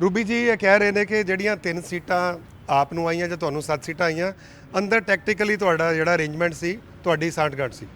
Ruby ਜੀ, ਇਹ ਕਹਿ ਰਹੇ ਨੇ ਕਿ ਜਿਹੜੀਆਂ ਤਿੰਨ ਸੀਟਾਂ ਆਪ ਨੂੰ ਆਈਆਂ ਜਾਂ ਤੁਹਾਨੂੰ ਸੱਤ ਸੀਟਾਂ ਆਈਆਂ, ਅੰਦਰ ਟੈਕਟੀਕਲੀ ਤੁਹਾਡਾ ਜਿਹੜਾ ਅਰੇਂਜਮੈਂਟ ਸੀ, ਤੁਹਾਡੀ ਸਾਂਠਗਾਂਠ ਸੀ।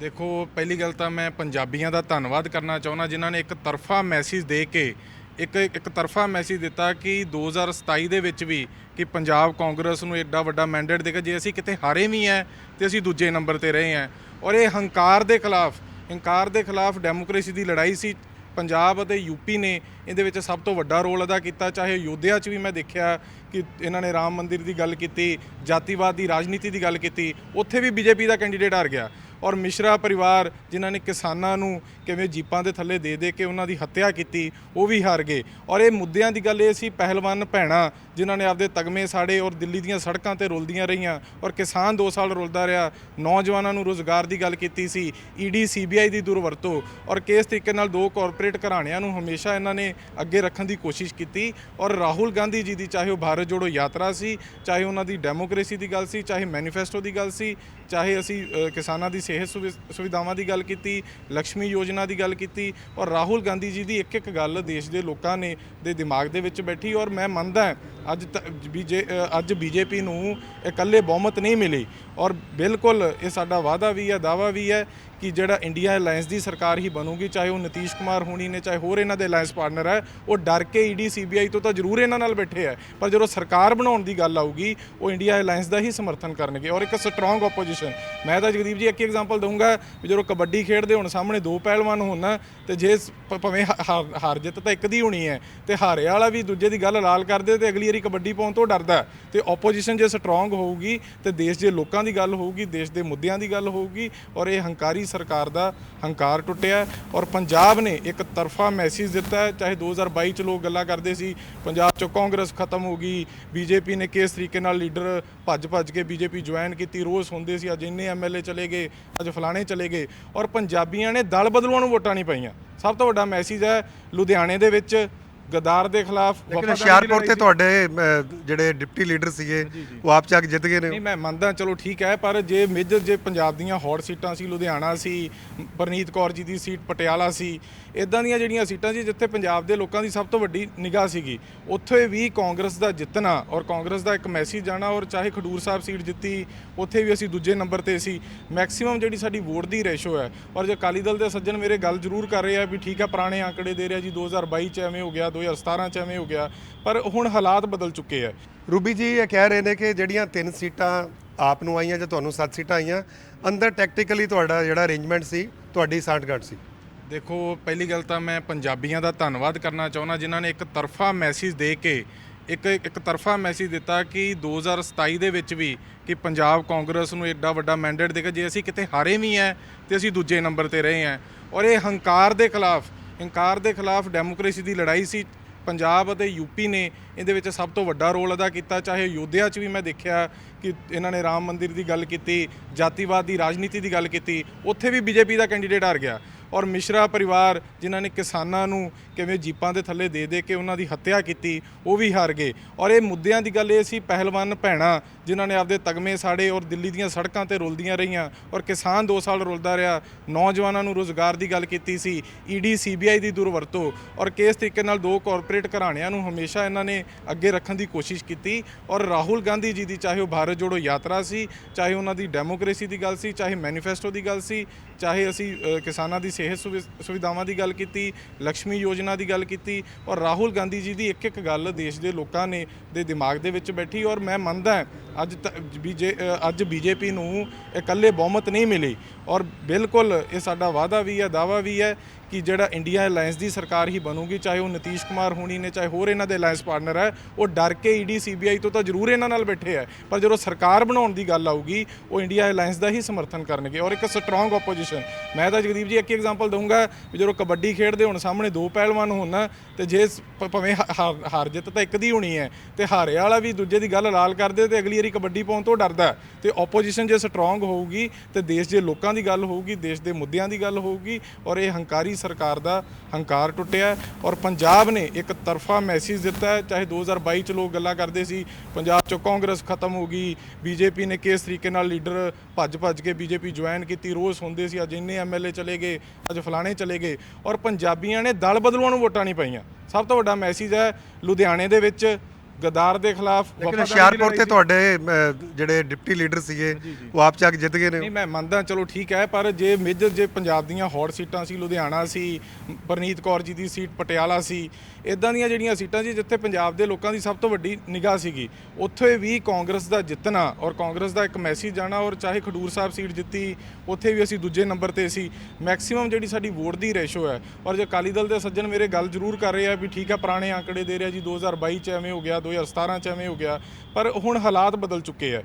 ਦੇਖੋ, ਪਹਿਲੀ ਗੱਲ ਤਾਂ ਮੈਂ ਪੰਜਾਬੀਆਂ ਦਾ ਧੰਨਵਾਦ ਕਰਨਾ ਚਾਹੁੰਦਾ, ਜਿਨ੍ਹਾਂ ਨੇ ਇੱਕ ਤਰਫਾ ਮੈਸੇਜ ਦੇ ਕੇ, ਇੱਕ ਇੱਕ ਤਰਫਾ ਮੈਸੇਜ ਦਿੱਤਾ ਕਿ 2027 ਦੇ ਵਿੱਚ ਵੀ ਕਿ ਪੰਜਾਬ ਕਾਂਗਰਸ ਨੂੰ ਐਡਾ ਵੱਡਾ ਮੈਂਡੇਟ ਦੇਗਾ ਜੇ ਅਸੀਂ ਕਿਤੇ ਹਾਰੇ ਵੀ ਹੈ ਤੇ ਅਸੀਂ ਦੂਜੇ ਨੰਬਰ ਤੇ ਰਹੇ ਹਾਂ ਔਰ ਇਹ ਹੰਕਾਰ ਦੇ ਖਿਲਾਫ, ਹੰਕਾਰ ਦੇ ਖਿਲਾਫ ਡੈਮੋਕ੍ਰੇਸੀ ਦੀ ਲੜਾਈ ਸੀ ਪੰਜਾਬ ਅਤੇ ਯੂਪੀ ਨੇ ਇਹਦੇ ਵਿੱਚ ਸਭ ਤੋਂ ਵੱਡਾ ਰੋਲ ਅਦਾ ਕੀਤਾ। ਚਾਹੇ ਯੋਧਿਆ 'ਚ ਵੀ ਮੈਂ ਦੇਖਿਆ ਕਿ ਇਹਨਾਂ ਨੇ ਰਾਮ ਮੰਦਿਰ ਦੀ ਗੱਲ ਕੀਤੀ, ਜਾਤੀਵਾਦ ਦੀ ਰਾਜਨੀਤੀ ਦੀ ਗੱਲ ਕੀਤੀ, ਉੱਥੇ ਵੀ ਬੀਜੇਪੀ ਦਾ ਕੈਂਡੀਡੇਟ ਹਾਰ ਗਿਆ। ਔਰ ਮਿਸ਼ਰਾ ਪਰਿਵਾਰ, ਜਿਨ੍ਹਾਂ ਨੇ ਕਿਸਾਨਾਂ ਨੂੰ ਕਿਵੇਂ ਜੀਪਾਂ ਦੇ ਥੱਲੇ ਦੇ ਦੇ ਕੇ ਉਹਨਾਂ ਦੀ ਹੱਤਿਆ ਕੀਤੀ, ਉਹ ਵੀ ਹਾਰ ਗਏ। ਔਰ ਇਹ ਮੁੱਦਿਆਂ ਦੀ ਗੱਲ ਇਹ ਸੀ, ਪਹਿਲਵਾਨ ਭੈਣਾ, ਜਿਨ੍ਹਾਂ ਨੇ ਆਪਦੇ ਤਗਮੇ ਸਾੜੇ ਔਰ ਦਿੱਲੀ ਦੀਆਂ ਸੜਕਾਂ ਤੇ ਰੁਲਦੀਆਂ ਰਹੀਆਂ, ਔਰ ਕਿਸਾਨ 2 ਸਾਲ ਰੁਲਦਾ ਰਿਹਾ। ਨੌਜਵਾਨਾਂ ਨੂੰ ਰੋਜ਼ਗਾਰ ਦੀ ਗੱਲ ਕੀਤੀ ਸੀ, ਈਡੀ, ਸੀਬੀਆਈ ਦੀ ਦੁਰਵਰਤੋਂ, ਔਰ ਕਿਸ ਤਰੀਕੇ ਨਾਲ ਦੋ ਕਾਰਪੋਰੇਟ ਘਰਾਣਿਆਂ ਨੂੰ ਹਮੇਸ਼ਾ ਇਹਨਾਂ ਨੇ ਅੱਗੇ ਰੱਖਣ ਦੀ ਕੋਸ਼ਿਸ਼ ਕੀਤੀ। ਔਰ ਰਾਹੁਲ ਗਾਂਧੀ ਜੀ ਦੀ ਚਾਹੇ ਉਹ ਭਾਰਤ ਜੋੜੋ ਯਾਤਰਾ ਸੀ, ਚਾਹੇ ਉਹਨਾਂ ਦੀ ਡੈਮੋਕ੍ਰੇਸੀ ਦੀ ਗੱਲ ਸੀ, ਚਾਹੇ ਮੈਨੀਫੈਸਟੋ ਦੀ ਗੱਲ ਸੀ, ਚਾਹੇ ਅਸੀਂ ਕਿਸਾਨਾਂ ਦੀ ਸਿਹਤ ਸੁਵਿ- ਸੁਵਿਧਾਵਾਂ ਦੀ ਗੱਲ ਕੀਤੀ ਲక్ష్ਮੀ ਯੋਜਨਾ ਦੀ ਗੱਲ ਕੀਤੀ ਔਰ ਰਾਹੁਲ ਗਾਂਧੀ ਜੀ ਦੀ ਇੱਕ ਇੱਕ ਗੱਲ ਦੇਸ਼ ਦੇ ਲੋਕਾਂ ਨੇ, ਦੇ ਦਿਮਾਗ ਦੇ ਵਿੱਚ ਬੈਠੀ ਔਰ ਮੈਂ ਮੰਨਦਾ ਅੱਜ ਤ- ਬੀਜੇ ਅ, ਅੱਜ ਬੀਜੇਪੀ ਨੂੰ ਇਕੱਲੇ ਬਹੁਮਤ ਨਹੀਂ ਮਿਲੀ। ਔਰ ਬਿਲਕੁਲ ਇਹ ਸਾਡਾ ਵਾਅਦਾ ਵੀ ਹੈ ਦਾਵਾ ਵੀ ਹੈ ਕਿ ਜਿਹੜਾ ਇੰਡੀਆ ਅਲਾਈਅੰਸ ਦੀ ਸਰਕਾਰ ਹੀ ਬਣੂਗੀ ਚਾਹੇ ਉਹ ਨਤੀਸ਼ ਕੁਮਾਰ ਹੋਣੀ ਨੇ ਚਾਹੇ ਹੋਰ ਇਹਨਾਂ ਦੇ ਅਲਾਈਅੰਸ ਪਾਰਟਨਰ ਹੈ ਉਹ ਡਰ ਕੇ ਈਡੀ ਸੀਬੀਆਈ ਤੋਂ ਤਾਂ ਜ਼ਰੂਰ ਇਹਨਾਂ ਨਾਲ ਬੈਠੇ ਹੈ। ਪਰ ਜਦੋਂ ਸਰਕਾਰ ਬਣਾਉਣ ਦੀ ਗੱਲ ਆਊਗੀ ਉਹ ਇੰਡੀਆ ਅਲਾਈਅੰਸ ਦਾ ਹੀ ਸਮਰਥਨ ਕਰਨਗੇ। ਔਰ ਇੱਕ ਸਟਰੋਂਗ ਆਪੋਜੀਸ਼ਨ ਮੈਂ ਤਾਂ ਜਗਦੀਪ ਜੀ ਇੱਕ ਐਗਜ਼ਾਮਪਲ ਦਊਂਗਾ ਵੀ ਜਦੋਂ ਕਬੱਡੀ ਖੇਡਦੇ ਹੁਣ ਸਾਹਮਣੇ ਦੋ ਪਹਿਲਵਾਨ ਹੋਣ ਨਾ ਤੇ ਜੇ ਭਾਵੇਂ ਹਾਰ- ਹਾਰ ਜਿੱਤ ਤਾਂ ਇੱਕ ਦੀ ਹੋਣੀ ਹੈ ਤੇ ਹਾਰੇ ਵਾਲਾ ਵੀ ਦੂਜੇ ਦੀ ਗੱਲ ਲਾਲ ਕਰਦੇ ਤੇ ਅਗਲੀ ਵਾਰੀ ਕਬੱਡੀ ਪਾਉਣ ਤੋਂ ਡਰਦਾ ਹੈ। ਤੇ ਆਪੋਜੀਸ਼ਨ ਜੇ ਸਟਰੋਂਗ ਹੋਊਗੀ, ਤੇ ਦੇਸ਼ ਦੇ ਲੋਕਾਂ ਦੀ ਗੱਲ ਹੋਊਗੀ, ਦੇਸ਼ ਦੇ ਮੁੱਦਿਆਂ ਦੀ ਗੱਲ ਹੋਊਗੀ, ਔਰ ਇਹ ਹੰਕਾਰੀ ਸਰਕਾਰ ਦਾ ਹੰਕਾਰ ਟੁੱਟਿਆ ਔਰ ਪੰਜਾਬ ਨੇ ਇੱਕ ਤਰਫਾ ਮੈਸੇਜ ਦਿੱਤਾ ਹੈ, ਚਾਹੇ 2022 ਚ ਲੋਕ ਗੱਲਾਂ ਕਰਦੇ ਸੀ, ਪੰਜਾਬ ਚੋਂ ਕਾਂਗਰਸ ਖਤਮ ਹੋ ਗਈ, ਬੀਜੇਪੀ ਨੇ ਕਿਸ ਤਰੀਕੇ ਨਾਲ ਲੀਡਰ ਭੱਜ ਭੱਜ ਕੇ ਬੀਜੇਪੀ ਜੁਆਇਨ ਕੀਤੀ, ਰੋਜ਼ ਹੁੰਦੇ ਸੀ, ਅੱਜ ਇੰਨੇ ਐਮਐਲਏ ਚਲੇ ਗਏ, ਅੱਜ ਫਲਾਣੇ ਚਲੇ ਗਏ, ਔਰ ਪੰਜਾਬੀਆਂ ਨੇ ਦਲ ਬਦਲੂਆਂ ਨੂੰ ਵੋਟਾਂ ਨਹੀਂ ਪਾਈਆਂ ਸਭ ਤੋਂ ਵੱਡਾ ਮੈਸੇਜ ਹੈ ਲੁਧਿਆਣੇ ਦੇ ਵਿੱਚ ਗਦਾਰ ਦੇ ਖਿਲਾਫ ਲੇਕਿਨ ਹੁਸ਼ਿਆਰਪੁਰ ਤੇ। ਤੁਹਾਡੇ ਜਿਹੜੇ ਡਿਪਟੀ ਲੀਡਰ ਸੀਗੇ ਉਹ ਆਪ ਚੱਕ ਜਿੱਤ ਗਏ ਨਹੀਂ ਨੇ ਮੈਂ ਮੰਨਦਾ ਚਲੋ ਠੀਕ ਹੈ ਪਰ ਜੇ ਮੇਜਰ ਜੇ ਪੰਜਾਬ ਦੀਆਂ ਹੌਟ ਸੀਟਾਂ ਸੀ ਲੁਧਿਆਣਾ ਸੀ ਪਰਨੀਤ ਕੌਰ ਜੀ ਦੀ ਸੀਟ ਪਟਿਆਲਾ ਸੀ ਇਦਾਂ ਦੀਆਂ ਜਿਹੜੀਆਂ ਸੀਟਾਂ ਸੀ ਜਿੱਥੇ ਪੰਜਾਬ ਦੇ ਲੋਕਾਂ ਦੀ ਸਭ ਤੋਂ ਵੱਡੀ ਨਿਗਾਹ ਸੀਗੀ ਉੱਥੇ ਵੀ ਕਾਂਗਰਸ ਦਾ ਜਿੱਤਣਾ ਔਰ ਕਾਂਗਰਸ ਦਾ ਇੱਕ ਮੈਸੇਜ ਜਾਣਾ ਔਰ ਚਾਹੇ ਖਡੂਰ ਸਾਹਿਬ ਸੀਟ ਜਿੱਤੀ ਉੱਥੇ ਵੀ ਅਸੀਂ ਦੂਜੇ ਨੰਬਰ ਤੇ ਸੀ ਮੈਕਸਿਮਮ ਜਿਹੜੀ ਸਾਡੀ ਵੋਟ ਦੀ ਰੇਸ਼ੋ ਹੈ ਔਰ ਜੇ ਅਕਾਲੀ ਦਲ ਦੇ ਸੱਜਣ ਮੇਰੇ ਗੱਲ ਜ਼ਰੂਰ ਕਰ ਰਹੇ ਆ ਵੀ ਠੀਕ ਹੈ ਪੁਰਾਣੇ ਆંકੜੇ ਦੇ ਰਿਹਾ ਜੀ 2022 ਚ ਐਵੇਂ ਹੋ ਗਿਆ 2017 ਚ ਐਵੇਂ ਹੋ ਗਿਆ ਪਰ ਹੁਣ ਹਾਲਾਤ ਬਦਲ ਚੁੱਕੇ ਆ। ਰੂਬੀ ਜੀ ਇਹ ਕਹਿ ਰਹੇ ਨੇ ਕਿ ਜਿਹੜੀਆਂ ਤਿੰਨ ਸੀਟਾਂ ਆਪ ਨੂੰ ਆਈਆਂ ਜਾਂ ਤੁਹਾਨੂੰ ਸੱਤ ਸੀਟਾਂ ਆਈਆਂ ਅੰਦਰ ਟੈਕਟੀਕਲੀ ਤੁਹਾਡਾ ਜਿਹੜਾ ਅਰੇਂਜਮੈਂਟ ਸੀ ਤੁਹਾਡੀ ਸਾਂਠਗਾਂਠ ਸੀ। ਦੇਖੋ ਪਹਿਲੀ ਗੱਲ ਤਾਂ ਮੈਂ ਪੰਜਾਬੀਆਂ ਦਾ ਧੰਨਵਾਦ ਕਰਨਾ ਚਾਹੁੰਦਾ ਜਿਨ੍ਹਾਂ ਨੇ ਇੱਕ ਤਰਫਾ ਮੈਸੇਜ ਦੇ ਕੇ ਇੱਕ ਇੱਕ ਤਰਫਾ ਮੈਸੇਜ ਦਿੱਤਾ ਕਿ 2027 ਦੇ ਵਿੱਚ ਵੀ ਕਿ ਪੰਜਾਬ ਕਾਂਗਰਸ ਨੂੰ ਐਡਾ ਵੱਡਾ ਮੈਂਡੇਟ ਦੇਗਾ ਜੇ ਅਸੀਂ ਕਿਤੇ ਹਾਰੇ ਵੀ ਹੈ ਤੇ ਅਸੀਂ ਦੂਜੇ ਨੰਬਰ ਤੇ ਰਹੇ ਹਾਂ ਔਰ ਇਹ ਹੰਕਾਰ ਦੇ ਖਿਲਾਫ ਹੰਕਾਰ ਦੇ ਖਿਲਾਫ ਡੈਮੋਕ੍ਰੇਸੀ ਦੀ ਲੜਾਈ ਸੀ। ਪੰਜਾਬ ਅਤੇ ਯੂਪੀ ਨੇ ਇਹਦੇ ਵਿੱਚ ਸਭ ਤੋਂ ਵੱਡਾ ਰੋਲ ਅਦਾ ਕੀਤਾ। ਚਾਹੇ ਯੋਧਿਆ 'ਚ ਵੀ ਮੈਂ ਦੇਖਿਆ ਕਿ ਇਹਨਾਂ ਨੇ ਰਾਮ ਮੰਦਿਰ ਦੀ ਗੱਲ ਕੀਤੀ, ਜਾਤੀਵਾਦ ਦੀ ਰਾਜਨੀਤੀ ਦੀ ਗੱਲ ਕੀਤੀ, ਉੱਥੇ ਵੀ ਬੀਜੇਪੀ ਦਾ ਕੈਂਡੀਡੇਟ ਹਾਰ ਗਿਆ। ਔਰ ਮਿਸ਼ਰਾ ਪਰਿਵਾਰ ਜਿਨ੍ਹਾਂ ਨੇ ਕਿਸਾਨਾਂ ਨੂੰ ਕਿਵੇਂ ਜੀਪਾਂ ਦੇ ਥੱਲੇ ਦੇ ਦੇ ਕੇ ਉਹਨਾਂ ਦੀ ਹੱਤਿਆ ਕੀਤੀ, ਉਹ ਵੀ ਹਾਰ ਗਏ। ਔਰ ਇਹ ਮੁੱਦਿਆਂ ਦੀ ਗੱਲ ਇਹ ਸੀ, ਪਹਿਲਵਾਨ ਭੈਣਾ ਜਿਨ੍ਹਾਂ ਨੇ ਆਪਦੇ ਤਗਮੇ ਸਾੜੇ ਔਰ ਦਿੱਲੀ ਦੀਆਂ ਸੜਕਾਂ ਤੇ ਰੁਲਦੀਆਂ ਰਹੀਆਂ ਔਰ ਕਿਸਾਨ 2 ਸਾਲ ਰੁਲਦਾ ਰਿਹਾ, ਨੌਜਵਾਨਾਂ ਨੂੰ ਰੋਜ਼ਗਾਰ ਦੀ ਗੱਲ ਕੀਤੀ ਸੀ ਈਡੀ ਸੀਬੀਆਈ ਦੀ ਦੁਰਵਰਤੋਂ ਔਰ ਕਿਸ ਤਰੀਕੇ ਨਾਲ ਦੋ ਕਾਰਪੋਰੇਟ ਘਰਾਣਿਆਂ ਨੂੰ ਹਮੇਸ਼ਾ ਇਹਨਾਂ ਨੇ ਅੱਗੇ ਰੱਖਣ ਦੀ ਕੋਸ਼ਿਸ਼ ਕੀਤੀ ਔਰ ਰਾਹੁਲ ਗਾਂਧੀ ਜੀ ਦੀ ਚਾਹੇ ਉਹ ਭਾਰਤ ਜੋੜੋ ਯਾਤਰਾ ਸੀ, ਚਾਹੇ ਉਹਨਾਂ ਦੀ ਡੈਮੋਕ੍ਰੇਸੀ ਦੀ ਗੱਲ ਸੀ, ਚਾਹੇ ਮੈਨੀਫੈਸਟੋ ਦੀ ਗੱਲ ਸੀ, ਚਾਹੇ ਅਸੀਂ ਕਿਸਾਨਾਂ ਦੀ ਸਿਹਤ ਸੁਵਿ- ਸੁਵਿਧਾਵਾਂ ਦੀ ਗੱਲ ਕੀਤੀ ਲక్ష్ਮੀ ਯੋਜਨਾ ਦੀ ਗੱਲ ਕੀਤੀ ਔਰ ਰਾਹੁਲ ਗਾਂਧੀ ਜੀ ਦੀ ਇੱਕ ਇੱਕ ਗੱਲ ਦੇਸ਼ ਦੇ ਲੋਕਾਂ ਨੇ ਦੇ ਦਿਮਾਗ ਦੇ ਵਿੱਚ ਬੈਠੀ ਔਰ ਮੈਂ ਮੰਨਦਾ ਅੱਜ ਤ- ਬੀਜੇ ਅ, ਅੱਜ ਬੀਜੇਪੀ ਨੂੰ ਇਕੱਲੇ ਬਹੁਮਤ ਨਹੀਂ ਮਿਲੀ ਔਰ ਬਿਲਕੁਲ ਇਹ ਸਾਡਾ ਵਾਅਦਾ ਵੀ ਹੈ ਦਾਵਾ ਵੀ ਹੈ ਕਿ ਜਿਹੜਾ ਇੰਡੀਆ ਅਲਾਈਅੰਸ ਦੀ ਸਰਕਾਰ ਹੀ ਬਣੂਗੀ, ਚਾਹੇ ਉਹ ਨਤੀਸ਼ ਕੁਮਾਰ ਹੋਣੀ ਨੇ, ਚਾਹੇ ਹੋਰ ਇਹਨਾਂ ਦੇ ਅਲਾਈਅੰਸ ਪਾਰਟਨਰ ਹੈ, ਉਹ ਡਰ ਕੇ ਈਡੀ ਸੀਬੀਆਈ ਤੋਂ ਤਾਂ ਜ਼ਰੂਰ ਇਹਨਾਂ ਨਾਲ ਬੈਠੇ ਹੈ। ਪਰ ਜਦੋਂ ਸਰਕਾਰ ਬਣਾਉਣ ਦੀ ਗੱਲ ਆਊਗੀ, ਉਹ ਇੰਡੀਆ ਅਲਾਈਅੰਸ ਦਾ ਹੀ ਸਮਰਥਨ ਕਰਨਗੇ। ਔਰ ਇੱਕ ਸਟਰੋਂਗ ਆਪੋਜੀਸ਼ਨ ਮੈਂ ਤਾਂ ਜਗਦੀਪ ਜੀ ਇੱਕ ਐਗਜ਼ਾਮਪਲ ਦਊਂਗਾ ਵੀ ਜਦੋਂ ਕਬੱਡੀ ਖੇਡਦੇ ਹੁਣ ਸਾਹਮਣੇ ਦੋ ਪਹਿਲਵਾਨ ਹੋਣ ਨਾ, ਤੇ ਜੇ ਸ- ਭਾਵੇਂ ਹਾ- ਹਾਰ ਜਿੱਤ ਤਾਂ ਇੱਕ ਦੀ ਹੋਣੀ ਹੈ, ਤੇ ਹਾਰੇ ਵਾਲਾ ਵੀ ਦੂਜੇ ਦੀ ਗੱਲ ਲਾਲ ਕਰਦੇ ਤੇ ਅਗਲੀ ਵਾਰੀ ਕਬੱਡੀ ਪਾਉਣ ਤੋਂ ਡਰਦਾ ਹੈ। ਤੇ ਆਪੋਜੀਸ਼ਨ ਜੇ ਸਟਰੋਂਗ ਹੋਊਗੀ, ਤੇ ਦੇਸ਼ ਦੇ ਲੋਕਾਂ ਦੀ ਗੱਲ ਹੋਊਗੀ, ਦੇਸ਼ ਦੇ ਮੁੱਦਿਆਂ ਦੀ ਗੱਲ ਹੋਊਗੀ, ਔਰ ਇਹ ਹੰਕਾਰੀ ਸਰਕਾਰ ਦਾ ਹੰਕਾਰ ਟੁੱਟਿਆ ਔਰ ਪੰਜਾਬ ਨੇ ਇੱਕ ਤਰਫਾ ਮੈਸੇਜ ਦਿੱਤਾ ਹੈ। ਚਾਹੇ 2022 ਚ ਲੋਕ ਗੱਲਾਂ ਕਰਦੇ ਸੀ, ਪੰਜਾਬ ਚੋਂ ਕਾਂਗਰਸ ਖਤਮ ਹੋ ਗਈ, ਬੀਜੇਪੀ ਨੇ ਕਿਸ ਤਰੀਕੇ ਨਾਲ ਲੀਡਰ ਭੱਜ ਭੱਜ ਕੇ ਬੀਜੇਪੀ ਜੁਆਇਨ ਕੀਤੀ, ਰੋਜ਼ ਹੁੰਦੇ ਸੀ, ਅੱਜ ਇੰਨੇ ਐਮਐਲਏ ਚਲੇ ਗਏ, ਅੱਜ ਫਲਾਣੇ ਚਲੇ ਗਏ ਔਰ ਪੰਜਾਬੀਆਂ ਨੇ ਦਲ ਬਦਲੂਆਂ ਨੂੰ ਵੋਟਾਂ ਨਹੀਂ ਪਾਈਆਂ। ਸਭ ਤੋਂ ਵੱਡਾ ਮੈਸੇਜ ਹੈ ਲੁਧਿਆਣੇ ਦੇ ਵਿੱਚ ਗਦਾਰ ਦੇ ਖਿਲਾਫ ਲੇਕਿਨ ਹੁਸ਼ਿਆਰਪੁਰ ਤੇ। ਤੁਹਾਡੇ ਜਿਹੜੇ ਡਿਪਟੀ ਲੀਡਰ ਸੀਗੇ ਉਹ ਆਪ ਚੱਕ ਜਿੱਤ ਗਏ ਨੇ ਨਹੀਂ ਮੈਂ ਮੰਨਦਾ ਚਲੋ ਠੀਕ ਹੈ ਪਰ ਜੇ ਮੇਜਰ ਜੇ ਪੰਜਾਬ ਦੀਆਂ ਹੌਟ ਸੀਟਾਂ ਸੀ ਲੁਧਿਆਣਾ ਸੀ ਪਰਨੀਤ ਕੌਰ ਜੀ ਦੀ ਸੀਟ ਪਟਿਆਲਾ ਸੀ ਇਦਾਂ ਦੀਆਂ ਜਿਹੜੀਆਂ ਸੀਟਾਂ ਸੀ ਜਿੱਥੇ ਪੰਜਾਬ ਦੇ ਲੋਕਾਂ ਦੀ ਸਭ ਤੋਂ ਵੱਡੀ ਨਿਗਾਹ ਸੀਗੀ ਉੱਥੇ ਵੀ ਕਾਂਗਰਸ ਦਾ ਜਿੱਤਣਾ ਔਰ ਕਾਂਗਰਸ ਦਾ ਇੱਕ ਮੈਸੇਜ ਜਾਣਾ ਔਰ ਚਾਹੇ ਖਡੂਰ ਸਾਹਿਬ ਸੀਟ ਜਿੱਤੀ ਉੱਥੇ ਵੀ ਅਸੀਂ ਦੂਜੇ ਨੰਬਰ ਤੇ ਸੀ ਮੈਕਸਿਮਮ ਜਿਹੜੀ ਸਾਡੀ ਵੋਟ ਦੀ ਰੇਸ਼ੋ ਹੈ ਔਰ ਜੇ ਅਕਾਲੀ ਦਲ ਦੇ ਸੱਜਣ ਮੇਰੇ ਗੱਲ ਜ਼ਰੂਰ ਕਰ ਰਹੇ ਆ ਵੀ ਠੀਕ ਹੈ ਪੁਰਾਣੇ ਆંકੜੇ ਦੇ ਰਿਹਾ ਜੀ 2022 ਚ ਐਵੇਂ ਹੋ ਗਿਆ 2017 ਚ ਐਵੇਂ ਹੋ ਗਿਆ ਪਰ ਹੁਣ ਹਾਲਾਤ ਬਦਲ ਚੁੱਕੇ ਆ।